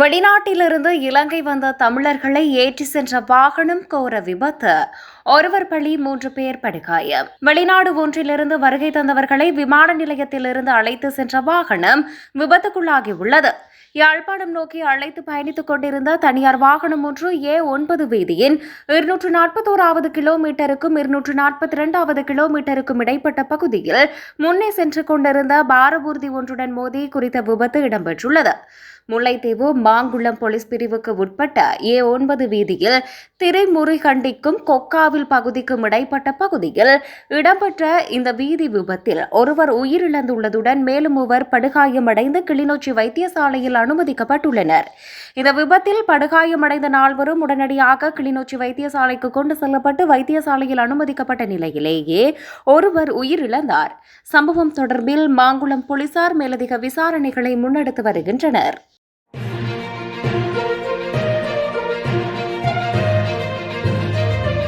வெளிநாட்டிலிருந்து இலங்கை வந்த தமிழர்களை ஏற்றி சென்ற வாகனம் கோர விபத்து. ஒருவர் பலி மூன்று பேர் படுகாயம். வெளிநாடு ஒன்றிலிருந்து வருகை தந்தவர்களை விமான நிலையத்திலிருந்து அழைத்து சென்ற வாகனம் விபத்துக்குள்ளாகியுள்ளது. யாழ்ப்பாணம் நோக்கி அழைத்து பயணித்துக் கொண்டிருந்த தனியார் வாகனம் ஒன்று ஏ ஒன்பது வீதியின் இருநூற்று நாற்பத்தோராவது கிலோமீட்டருக்கும் இருநூற்று நாற்பத்தி இரண்டாவது கிலோமீட்டருக்கும் இடைப்பட்ட பகுதியில் முன்னே சென்று கொண்டிருந்த பாரபூர்தி ஒன்றுடன் மோதி குறித்த விபத்து இடம்பெற்றுள்ளது. முல்லைத்தீவு மாங்குளம் போலீஸ் பிரிவுக்கு உட்பட்ட ஏ ஒன்பது வீதியில் திரைமுறிகண்டிக்கும் கொக்காவில் பகுதிக்கும் இடைப்பட்ட பகுதியில் இடம்பெற்ற இந்த வீதி விபத்தில் ஒருவர் உயிரிழந்துள்ளதுடன் மேலும் மூவர் படுகாயமடைந்து கிளிநொச்சி வைத்தியசாலையில் அனுமதிக்கப்பட்டுள்ளனர். இந்த விபத்தில் படுகாயமடைந்த நால்வரும் உடனடியாக கிளிநொச்சி வைத்தியசாலைக்கு கொண்டு செல்லப்பட்டு வைத்தியசாலையில் அனுமதிக்கப்பட்ட நிலையிலேயே ஒருவர் உயிரிழந்தார். சம்பவம் தொடர்பில் மாங்குளம் போலீசார் மேலதிக விசாரணைகளை முன்னெடுத்து வருகின்றனர்.